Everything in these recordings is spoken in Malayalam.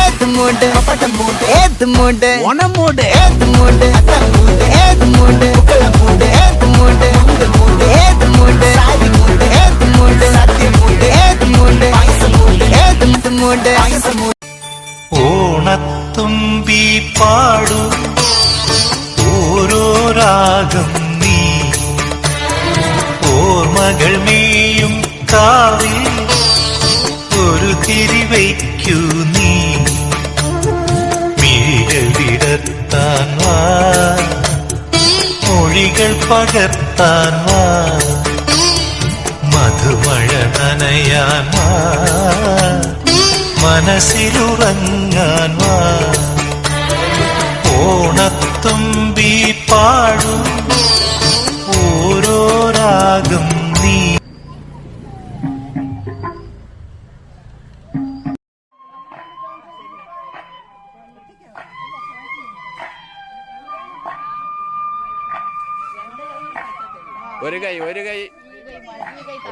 ഏത് ഏത് ഏത് ഏത് ഏത് ഏത് ഏത് ഏത് ഏത് ഏത് ഓണത്തുമ്പി പാടു. ഓരോ രാഗം നീ. ഓർമ്മകൾ മേയും കാവിൽ ഒരു തിരി വയ്ക്കൂ നീ. മിഴികൾ വിടർത്താൻ വാ. മൊഴികൾ പകർത്താൻ വാ. മധുമഴ നനയാൻ വാ. മനസ്സിലുറങ്ങാൻ വാ. ഓണത്തുമ്പി പാടും. ഓരോ രാഗം ഒരു കൈ ഒരു കൈ.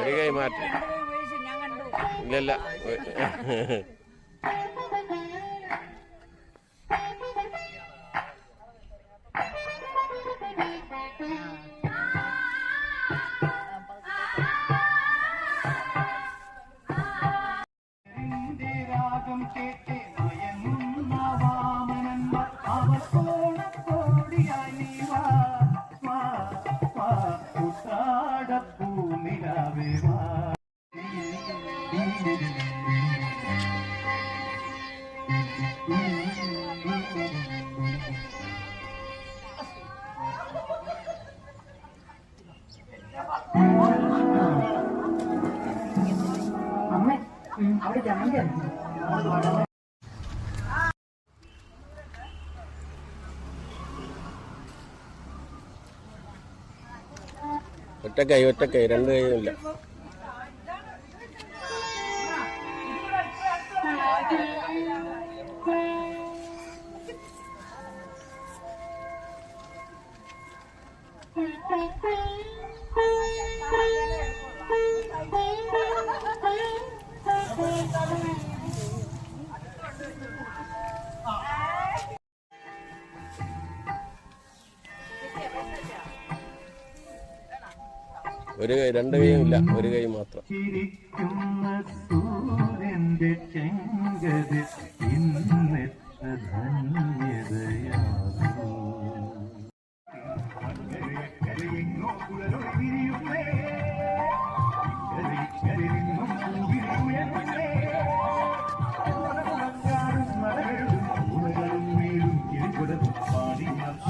ഒരു കൈ മാറ്റി. ഇല്ലല്ല. ഒറ്റ കൈ ഒറ്റ കൈ രണ്ട് ഇല്ല ഒരു കൈ രണ്ട് കൈയും ഇല്ല. ഒരു കൈ മാത്രം. സൂര്യന്റെ ചെങ്കത് ഇന്നെത്ര ധന്യതയാകും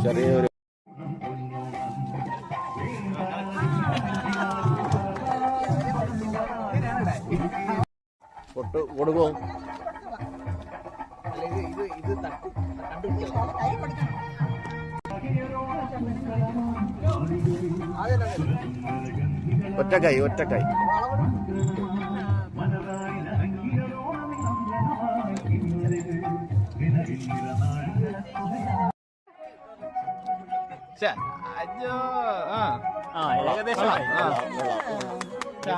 ചെറിയൊരു പൊട്ട് കൊടുക്കും? ഒറ്റ കൈ ഒറ്റ കൈ അയ്യോ ആ. ഏകദേശം ആ.